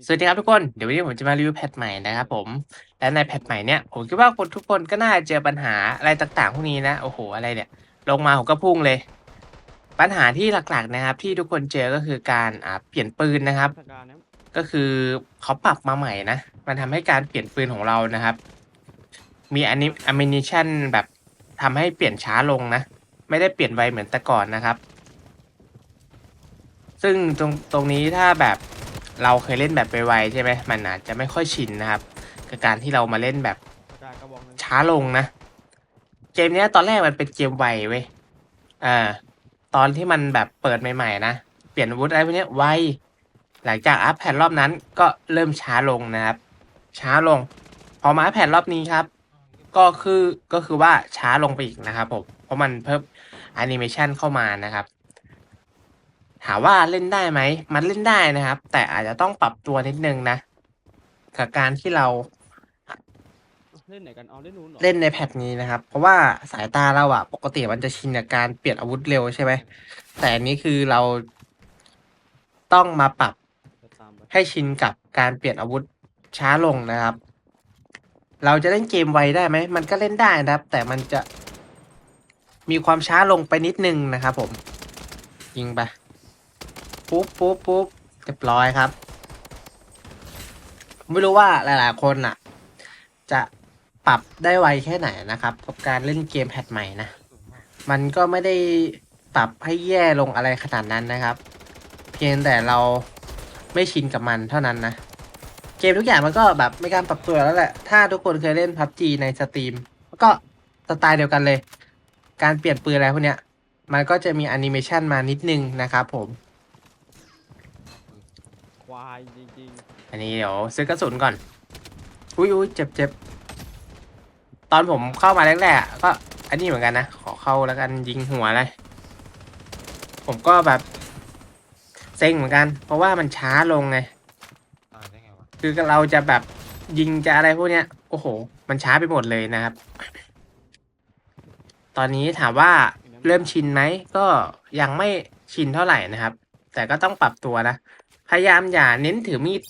สวัสดีครับทุกคน เดี๋ยววันนี้ผมจะมารีวิวแพทใหม่นะครับผม และในแพทใหม่เนี่ยผมคิดว่าคนทุกคนก็น่าจะเจอปัญหาอะไรต่างๆพวกนี้นะ โอ้โห อะไรเนี่ย ลงมาผมก็พุ่งเลย ปัญหาที่หลักๆนะครับ ที่ทุกคนเจอก็คือการอ่าเปลี่ยนปืนนะครับ ก็คือเขาปรับมาใหม่นะ มันทำให้การเปลี่ยนปืนของเรานะครับ มีอันนี้อ m มินิชันแบบทำให้เปลี่ยนช้าลงนะ ไม่ได้เปลี่ยนไวเหมือนแต่ก่อนนะครับ ซึ่งตรงตรงนี้ถ้าแบบ เราเคยเล่นแบบไวๆใช่ไหมมันอาจจะไม่ค่อยชินนะครับกับการที่เรามาเล่นแบบช้าลงนะ เกมนี้ตอนแรกมันเป็นเกมไวเว้ยอ่าตอนที่มันแบบเปิดใหม่ๆนะเปลี่ยนอาวุธอะไรพวกนี้ไวหลังจากอัพแพทรอบนั้นก็เริ่มช้าลงนะครับ ช้าลง พอมาอัพแพทรอบนี้ครับ ก็คือก็คือว่าช้าลงไปอีกนะครับผมเพราะมันเพิ่มแอนิเมชันเข้ามานะครับ ถามว่าเล่นได้ไหม มันเล่นได้นะครับ แต่อาจจะต้องปรับตัวนิดนึงนะ กับการที่เราเล่นไหนกันเอาเล่นนู้นเหรอเล่นในแพทนี้นะครับ เพราะว่าสายตาเราอะปกติมันจะชินกับการเปลี่ยนอาวุธเร็วใช่ไหม แต่อันนี้คือเราต้องมาปรับจะตามไปให้ชินกับการเปลี่ยนอาวุธช้าลงนะครับ เราจะเล่นเกมไวได้ไหม มันก็เล่นได้นะครับ แต่มันจะมีความช้าลงไปนิดนึงนะครับผม ยิงไป ปุ๊บปุ๊บปุ๊บเรียบร้อยครับ ไม่รู้ว่าหลาย ๆ คนอะ จะปรับได้ไวแค่ไหนนะครับ กับการเล่นเกมแพทใหม่นะ มันก็ไม่ได้ปรับให้แย่ลงอะไรขนาดนั้นนะครับ เพียงแต่เราไม่ชินกับมันเท่านั้นนะ เกมทุกอย่างมันก็แบบไม่การปรับตัวแล้วแหละ ถ้าทุกคนเคยเล่นพับจีในสตรีมก็สไตล์เดียวกันเลย การเปลี่ยนปืนอะไรพวกเนี้ย มันก็จะมีแอนิเมชันมานิดนึงนะครับผม ควายจริงอันนี้เดี๋ยวซื้อกระสุนก่อน อุ้ยอุ้ยเจ็บเจ็บตอนผมเข้ามาแรกๆอะก็อันนี้เหมือนกันนะ ขอเข้าแล้วกันยิงหัวเลย ผมก็แบบเซ็งเหมือนกัน เพราะว่ามันช้าลงไงตายได้ไงวะคือเราจะแบบยิงจะอะไรพวกเนี้ย โอ้โห มันช้าไปหมดเลยนะครับ ตอนนี้ถามว่าเริ่มชินไหม ก็ยังไม่ชินเท่าไหร่นะครับ แต่ก็ต้องปรับตัวนะ พยายามอย่าเน้นถือมีด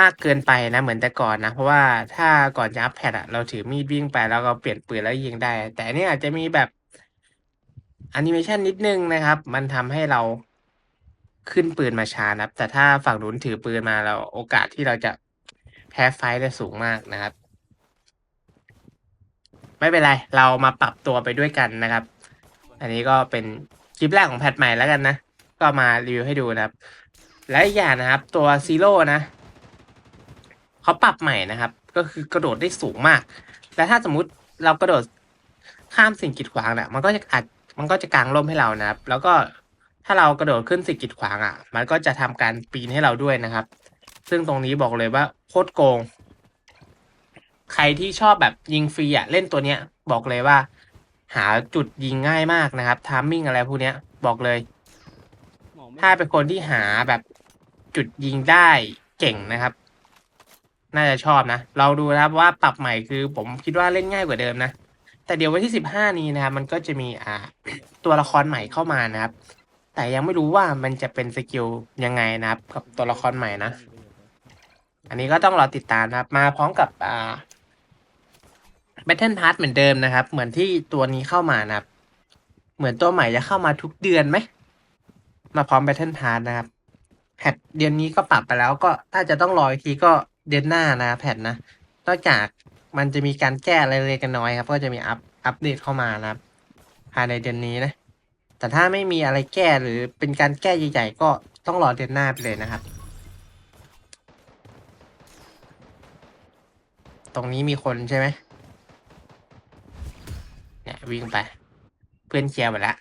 มากเกินไปนะ เหมือนแต่ก่อนนะ เพราะว่าถ้าก่อนจะอัพแพดอะเราถือมีดวิ่งไปแล้วก็เปลี่ยนปืนแล้วยิงได้ แต่อันนี้อาจจะมีแบบแอนิเมชันนิดนึงนะครับ มันทำให้เราขึ้นปืนมาช้านะครับ แต่ถ้าฝั่งนู้นถือปืนมาเราโอกาสที่เราจะแพ้ไฟได้สูงมากนะครับ ไม่เป็นไร เรามาปรับตัวไปด้วยกันนะครับ อันนี้ก็เป็นคลิปแรกของแพทใหม่แล้วกันนะ ก็มารีวิวให้ดูนะครับ และอีกอย่างนะครับ ตัวซีโร่นะเขาปรับใหม่นะครับ ก็คือกระโดดได้สูงมาก และถ้าสมมุติเรากระโดดข้ามสิ่งกีดขวางเนี่ยมันก็จะอาจมันก็จะกางร่มให้เรานะครับ แล้วก็ถ้าเรากระโดดขึ้นสิ่งกีดขวางอะ มันก็จะทำการปีนให้เราด้วยนะครับ ซึ่งตรงนี้บอกเลยว่าโคตรโกง ใครที่ชอบแบบยิงฟรีอะเล่นตัวเนี้ย บอกเลยว่า หาจุดยิงง่ายมากนะครับทามมิ่งอะไรพวกเนี้ย บอกเลย ถ้าเป็นคนที่หาแบบจุดยิงได้เก่งนะครับ น่าจะชอบนะ เราดูนะครับว่าปรับใหม่คือผมคิดว่าเล่นง่ายกว่าเดิมนะ แต่เดี๋ยววันที่สิบห้านี้นะครับ มันก็จะมีอ่าตัวละครใหม่เข้ามานะครับ แต่ยังไม่รู้ว่ามันจะเป็นสกิลยังไงนะครับ กับตัวละครใหม่นะ อันนี้ก็ต้องรอติดตามนะครับ มาพร้อมกับอ่า Battle Pass เหมือนเดิมนะครับ เหมือนที่ตัวนี้เข้ามานะครับ เหมือนตัวใหม่จะเข้ามาทุกเดือนไหม มาพร้อม Battle Pass นะครับแพทเดือนนี้ก็ปรับไปแล้วก็ถ้าจะต้องรออีกทีก็เดือนหน้านะแพทนะนอกจากมันจะมีการแก้อะไรเล็กๆน้อยครับ ก็จะมีอัปอัปเดตเข้ามานะครับภายในเดือนนี้นะ แต่ถ้าไม่มีอะไรแก้หรือเป็นการแก้ใหญ่ๆก็ต้องรอเดือนหน้าไปเลยนะครับ ตรงนี้มีคนใช่ไหมเนี่ยวิ่งไป เพื่อนเคลียร์หมดแล้ว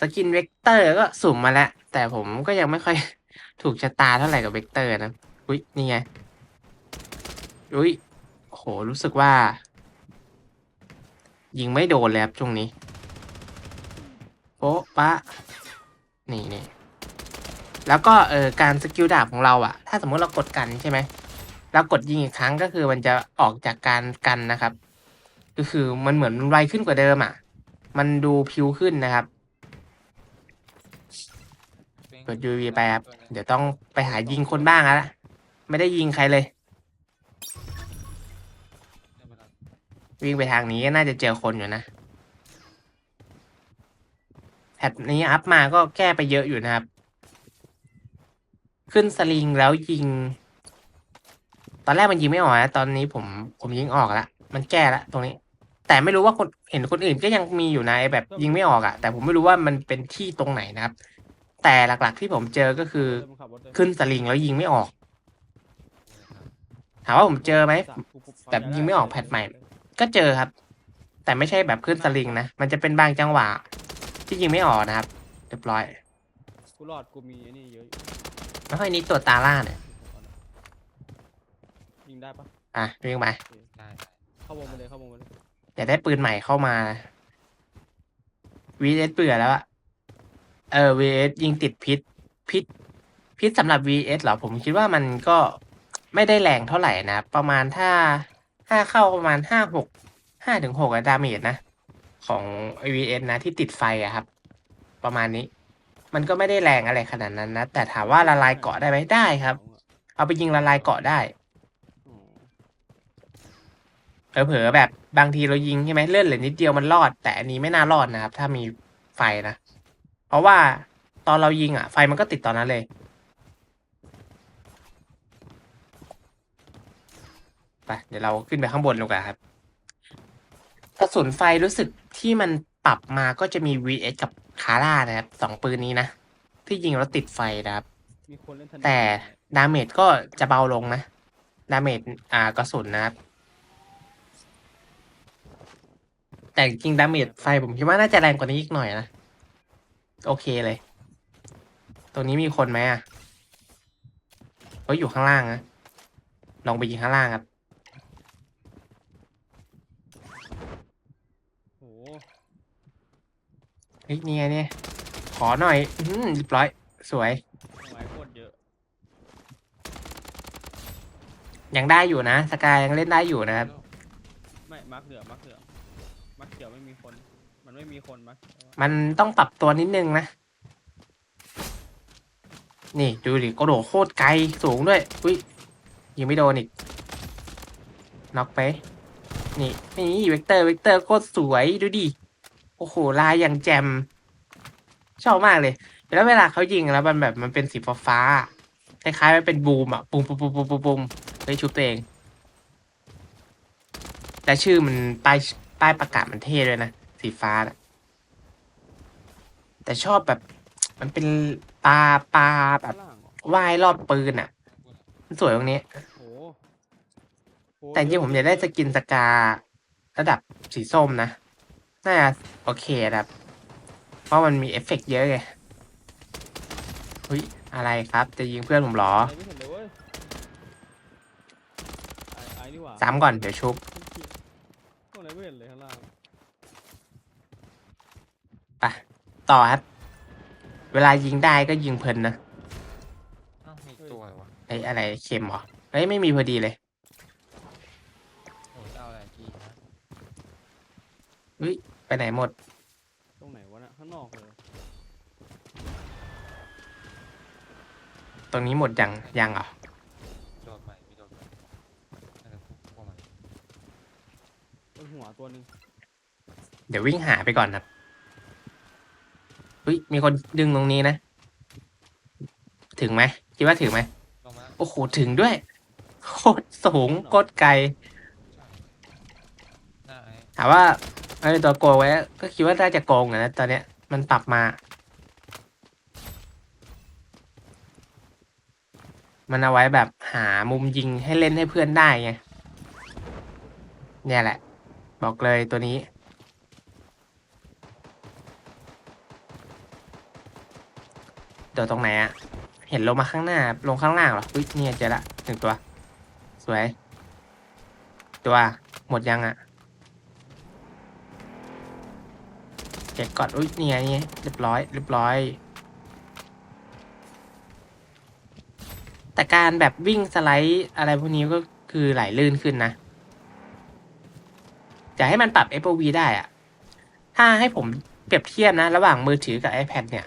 สกินเวกเตอร์ก็สุ่มมาแล้ว แต่ผมก็ยังไม่ค่อยถูกชะตาเท่าไหร่กับเวกเตอร์นะ อุ้ยนี่ไง อุ้ยโหรู้สึกว่า ยิงไม่โดนเลยครับช่วงนี้ โป๊ะปะ นี่นี่แล้วก็เออการสกิลดาบของเราอะถ้าสมมติเรากดกันใช่ไหมเรากดยิงอีกครั้งก็คือมันจะออกจากการกันนะครับ ก็คือมันเหมือนมันไวขึ้นกว่าเดิมอะมันดูพิวขึ้นนะครับ ปิด UAV ไปครับ เดี๋ยวต้องไปหายิงคนบ้างแล้วล่ะไม่ได้ยิงใครเลย วิ่งไปทางนี้ก็น่าจะเจอคนอยู่นะแพทนี้อัพมาก็แก้ไปเยอะอยู่นะครับ ขึ้นสลิงแล้วยิง ตอนแรกมันยิงไม่ออกนะตอนนี้ผมผมยิงออกล้วมันแก้ล้วตรงนี้ แต่ไม่รู้ว่าคนเห็นคนอื่นก็ยังมีอยู่นะไอ้แบบยิงไม่ออกอะแต่ผมไม่รู้ว่ามันเป็นที่ตรงไหนนะครับ แต่หลักๆที่ผมเจอก็คือเดินขับรถเดินขึ้นสลิงแล้วยิงไม่ออกนี่ครับถามว่าผมเจอไหมสามปุ๊บปุ๊แบบยิงไม่ออกแพทใหม่ ก็เจอครับ แต่ไม่ใช่แบบขึ้นสลิงนะ มันจะเป็นบางจังหวะ ที่ยิงไม่ออกนะครับเรียบร้อยกูรอดกูมีไอ้นี่เยอะอยู่ไม่ค่อยนิดตัวตาล่าเนี่ยยิงได้ปะอะวิ่งไปโอเคได้ได้เข้าวงไปเลยเข้าวงไปเลยอยากได้ปืนใหม่เข้ามา VS เบื่อแล้วอะ เออ VS ยิงติดพิษ พิษ พิษสำหรับ VS เหรอ ผมคิดว่ามันก็ไม่ได้แรงเท่าไหร่นะ ประมาณถ้าถ้าเข้าประมาณห้าหกห้าถึงหกดาเมจนะ ของ VS นะที่ติดไฟอะครับ ประมาณนี้ มันก็ไม่ได้แรงอะไรขนาดนั้นนะ แต่ถามว่าละลายเกาะได้ไหมได้ครับ เอาไปยิงละลายเกาะได้เผลอๆแบบบางทีเรายิงใช่ไหมเลื่อนเหลือนิดเดียวมันรอด แต่อันนี้ไม่น่ารอดนะครับ ถ้ามีไฟนะ เพราะว่าตอนเรายิงอะ ไฟมันก็ติดตอนนั้นเลย ไป เดี๋ยวเราขึ้นไปข้างบนดีกว่าครับกระสุนไฟรู้สึกที่มันปรับมาก็จะมี VS กับคาร่านะครับสองปืนนี้นะ ที่ยิงแล้วติดไฟนะครับมีคนเล่นธนูแต่ดาเมจก็จะเบาลงนะ ดาเมจอ่ากระสุนนะครับ แต่จริงดาเมจไฟผมคิดว่าน่าจะแรงกว่านี้อีกหน่อยนะ โอเคเลย ตรงนี้มีคนไหมอะเฮ้ยอยู่ข้างล่างนะลองไปยิงข้างล่างครับโอ้โหเฮ้ยนี่ไงเนี่ยขอหน่อย อืมเรียบร้อย สวยทำไมโคตรเยอะ ยังได้อยู่นะ สกายยังเล่นได้อยู่นะครับ ไม่มักเหลือมักเหลือมักเขียวไม่มีคน มันไม่มีคนมักเขียมันต้องปรับตัวนิดนึงนะ นี่ดูดิกระโดดโคตรไกลสูงด้วย อุ้ยยิงไม่โดนอีกน็อกไป นี่นี่เวกเตอร์เวกเตอร์โคตรสวยดูดิ โอ้โห ลายอย่างแจม ชอบมากเลย แล้วเวลาเขายิงแล้วมันแบบมันเป็นสีฟ้าคล้ายๆมันเป็นบูมอะบูมบูมบูมบูมบูมบูมเฮ้ยชุบตัวเอง แต่ชื่อมันป้ายป้ายประกาศมันเท่ด้วยนะ สีฟ้าน่ะแต่ชอบแบบ มันเป็นปลาปลาแบบข้างล่างเหรอว่ายรอบปืนอะ มันสวยตรงนี้โอ้โหโอ้แต่จริงๆผมอยากได้สกินสการะดับสีส้มนะ น่าจะโอเคนะครับ เพราะมันมีเอฟเฟกต์เยอะไงเฮ้ย อะไรครับ จะยิงเพื่อนผมเหรออะไรไม่เห็นเลยเว้ยไอ้ไอ้นี่หว่าซ้ำก่อน เดี๋ยวชุบ พวกอะไรไม่เห็นเลยข้างล่าง ไป ต่อครับ เวลายิงได้ก็ยิงเพลินนะอ้าวมีอีกตัวเหรอวะไอ้ยอะไรเข็มเหรอเฮ้ยไม่มีพอดีเลยโอ้ยจะเอาอะไรกี้นะไปไหนหมด ตรงไหนวะน่ะข้างนอกเลย ตรงนี้หมดยังยังเหรอโดดใหม่มีโดดใหม่น่าจะพวกพวกมันบนหัวตัวหนึ่งเดี๋ยววิ่งหาไปก่อนครับเฮ้ยมีคนดึงตรงนี้นะ ถึงไหมคิดว่าถึงไหมลงมาแล้วโอ้โหถึงด้วยโคตรสูงโคตรไกลใช่หน้าไอ้ถามว่าไอ้ตัวโกงไว้ก็คิดว่าน่าจะโกงอะนะตอนเนี้ยมันปรับมา มันเอาไว้แบบหามุมยิงให้เล่นให้เพื่อนได้ไงเนี่ยแหละ บอกเลยตัวนี้ เดี๋ยวตรงไหนอะเห็นลงมาข้างหน้า ลงข้างล่างเหรออุ้ยเนี่ยเจอละหนึ่งตัว สวย ตัว หมดยังอะเก็บก่อนอุ้ยนี่ไงนี่เรียบร้อยเรียบร้อย แต่การแบบวิ่งสไลด์อะไรพวกนี้ก็คือไหลลื่นขึ้นนะจะให้มันปรับ FOV ได้อะถ้าให้ผมเปรียบเทียบนะ ระหว่างมือถือกับ iPad เนี่ย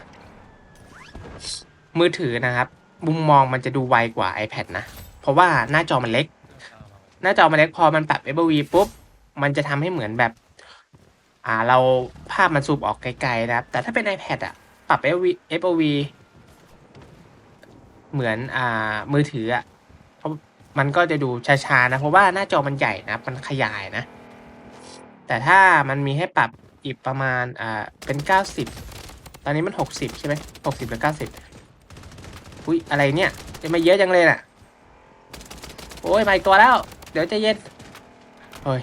มือถือนะครับ มุมมองมันจะดูไวกว่า iPad นะ เพราะว่าหน้าจอมันเล็ก หน้าจอมันเล็กพอมันปรับ FV ปุ๊บ มันจะทำให้เหมือนแบบ อ่าเราภาพมันซูมออกไกลๆนะครับ แต่ถ้าเป็น iPad อะปรับ FOV FOV เหมือนอ่ามือถืออะเพราะมันก็จะดูช้าๆนะ เพราะว่าหน้าจอมันใหญ่นะ มันขยายนะ แต่ถ้ามันมีให้ปรับอีกประมาณอ่าเป็นเก้าสิบตอนนี้มันหกสิบใช่ไหมหกสิบหรือเก้าสิบ อุ้ยอะไรเนี่ยจะมาเยอะจังเลยน่ะ โอ้ยมาอีกตัวแล้ว เดี๋ยวใจะเย็นโอ้ย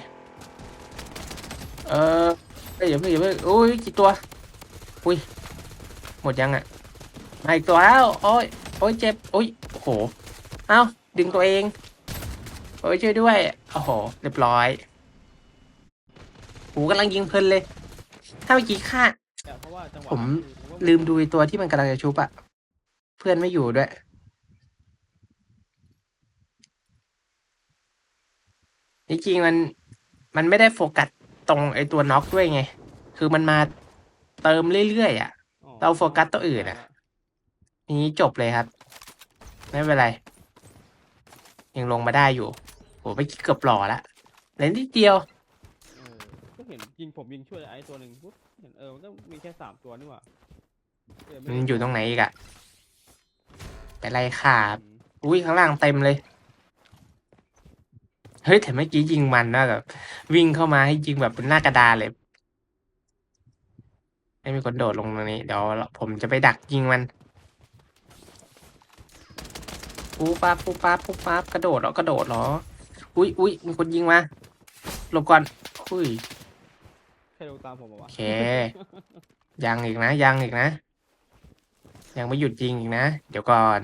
เออเอ้ยอย่าเพิ่งอย่าเพิ่งอุ้ยกี่ตัวอุ้ยหมดยังอะมาอีกตัวแล้วโอ้ยโอ้ยเจ็บโอ้ยโอ้โหเอ้าดึงตัวเองโอ้ยช่วยด้วยโอ้โหเรียบร้อยหูกำลังยิงเพลินเลย ถ้าเมื่อกี้ฆ่าแต่เพราะว่าจังหวะผมคือว่าลืมดูไอ้ตัวที่มันกำลังจะชุบอะเพื่อนไม่อยู่ด้วย จริงๆมันมันไม่ได้โฟกัสตรงไอ้ตัวน็อกด้วยไง คือมันมาเติมเรื่อยๆอะอ๋อเราโฟกัสตัวอื่นอะนี้จบเลยครับ ไม่เป็นไร ยังลงมาได้อยู่โหไปเกือบหล่อละเหลือนิดเดียวเออก็เห็นยิงผมยิงช่วยไอ้ตัวหนึ่งปุ๊บเห็นเออมันก็มีแค่สามตัวนี่หว่าเไม่มันได้อยู่ตรงไหนอีกอะ แต่ไรขาบอืมอุ้ยข้างล่างเต็มเลย เฮ้ยแต่เมื่อกี้ยิงมันนะแบบวิ่งเข้ามาให้ยิงแบบบนหน้ากระดานเลยไม่มีคนโดดลงตรงนี้เดี๋ยวผมจะไปดักยิงมันปูปั๊บปูปั๊บปูปั๊บกระโดดเหรอกระโดดเหรอ อุ้ยอุ้ยมีคนยิงมาหลบก่อนอุ้ยใครลงตามผมโอมาวะเค ยังอีกนะ ยังอีกนะ ยังไม่หยุดยิงอีกนะ เดี๋ยวก่อน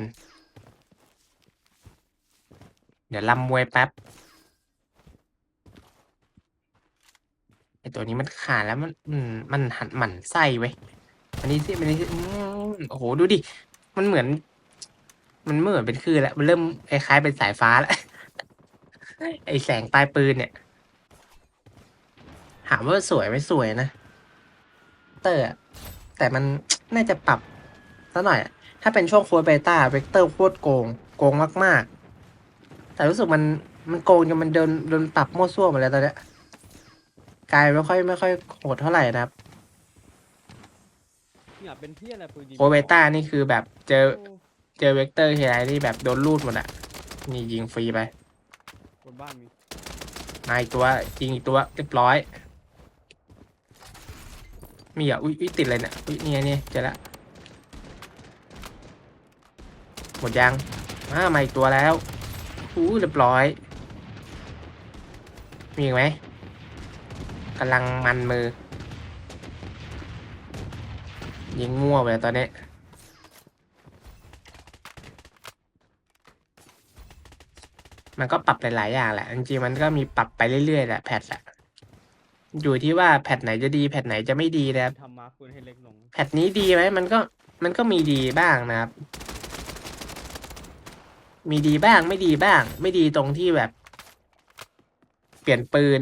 เดี๋ยวลำมวยแป๊บไอตัวนี้มันขาดแล้วมันมันหันหมันไส้เว้ยอันนี้สิอันนี้สิโอ้โหดูดิ มันเหมือน มันเหมือนเป็นคลื่นแล้ว มันเริ่มคล้ายๆเป็นสายฟ้าแล้วไอแสงปลายปืนเนี่ยถามว่าสวยไหมสวยนะ เตอร์แต่มันน่าจะปรับ ซะหน่อยอะถ้าเป็นช่วงโค้ดเบต้าเวกเตอร์โคตรโกง โกงมากๆ แต่รู้สึกมันมันโกงจนมันเดินโดนปรับมั่วซั่วหมดแล้วตอนเนี้ยกลายไม่ค่อยไม่ค่อยโหดเท่าไหร่นะครับเนี่ยเป็นที่อะไรปืนยิงโค้ดเบต้านี่คือแบบเจอโอ้เจอเวกเตอร์ทีไรนี่แบบโดนลูดหมดอะนี่ยิงฟรีไปบนบ้านมีมาอีกตัวยิงอีกตัวเรียบร้อย มีอะอุ้ยอุ๊ยติดเลยเนี่ยอุ้ยเนี่ยเนี่ยเจอละห มดยังมามาอีกตัวแล้วอู้เรียบร้อย มีอีกไหมกำลังมันมือ ยิงมั่วไปแล้วตอนนี้มันก็ปรับหลายๆอย่างแหละ จริงๆ มันก็มีปรับไปเรื่อยๆ แหละแพทแหละ อยู่ที่ว่าแพทไหนจะดี แพทไหนจะไม่ดีนะครับทำมาร์คปืนให้เล็กลงแพทนี้ดีไหมมันก็มันก็มีดีบ้างนะครับ มีดีบ้างไม่ดีบ้าง ไม่ดีตรงที่แบบ เปลี่ยนปืน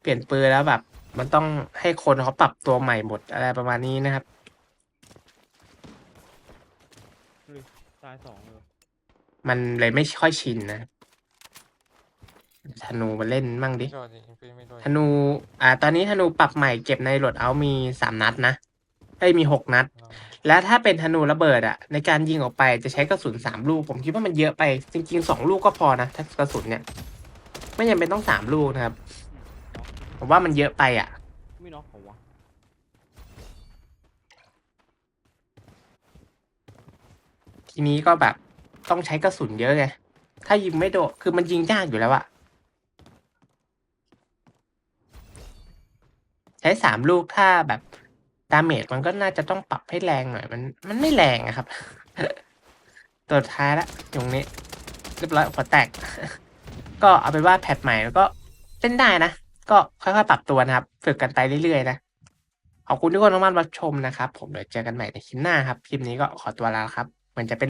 เปลี่ยนปืนแล้วแบบ มันต้องให้คนเขาปรับตัวใหม่หมดอะไรประมาณนี้นะครับตายสองเลยมันเลยไม่ค่อยชินนะธนูมาเล่นมั่งดิ ไม่โดนดิพี่ไม่โดนธนู อ่า ตอนนี้ธนูปรับใหม่เก็บในโหลดเอาท์มีสามนัดนะ เอ้ยมีหกนัดเราและถ้าเป็นธนูระเบิดอะในการยิงออกไปจะใช้กระสุนสามลูก ผมคิดว่ามันเยอะไป จริงๆสองลูกก็พอนะถ้ากระสุนเนี่ยไม่จำเป็นต้องสามลูกนะครับน็อกผมว่ามันเยอะไปอะไม่น็อกผมวะทีนี้ก็แบบต้องใช้กระสุนเยอะไงถ้ายิงไม่โดนคือมันยิงยากอยู่แล้วอะใช้สามลูกถ้าแบบ ดาเมจมันก็น่าจะต้องปรับให้แรงหน่อย มันมันไม่แรงอะครับ ตัวท้ายละตรงนี้ เรียบร้อยหัวแตก ก็เอาไปว่าแพทใหม่แล้วก็เล่นได้นะ ก็ค่อยๆปรับตัวนะครับ ฝึกกันไปเรื่อยๆนะ ขอบคุณทุกคนมากๆรับชมนะครับ ผมเดี๋ยวเจอกันใหม่ในคลิปหน้าครับ คลิปนี้ก็ขอตัวลาครับ มันจะเป็น